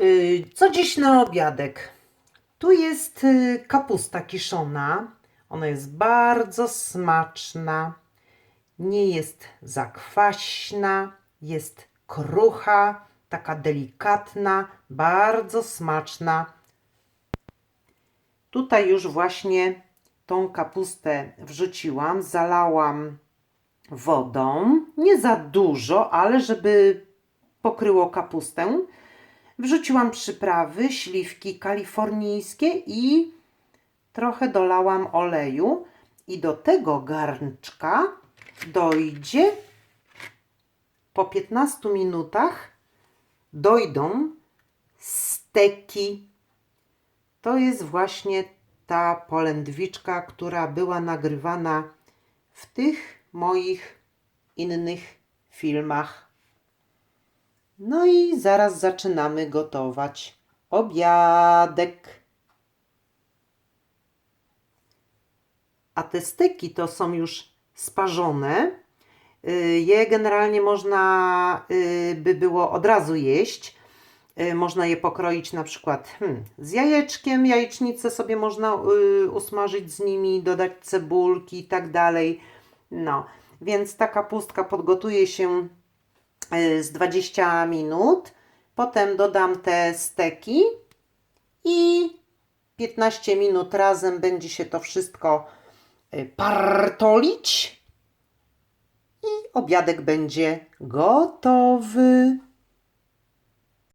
Y, Co dziś na obiadek? Tu jest y, kapusta kiszona. Ona jest bardzo smaczna. Nie jest zakwaśna, jest krucha, taka delikatna, bardzo smaczna. Tutaj już właśnie tą kapustę wrzuciłam, zalałam wodą. Nie za dużo, ale żeby pokryło kapustę. Wrzuciłam przyprawy, śliwki kalifornijskie i trochę dolałam oleju. I do tego garnczka dojdzie po 15 minutach dojdą steki. To jest właśnie ta polędwiczka, która była nagrywana w tych moich innych filmach. No i zaraz zaczynamy gotować obiadek. A te steki to są już sparzone. Y, Je generalnie można y, by było od razu jeść. Y, Można je pokroić na przykład hmm, z jajeczkiem, jajecznicę sobie można y, usmażyć z nimi, dodać cebulki i tak dalej. No, więc ta kapustka podgotuje się z 20 minut. Potem dodam te steki i 15 minut razem będzie się to wszystko y, partolić i obiadek będzie gotowy.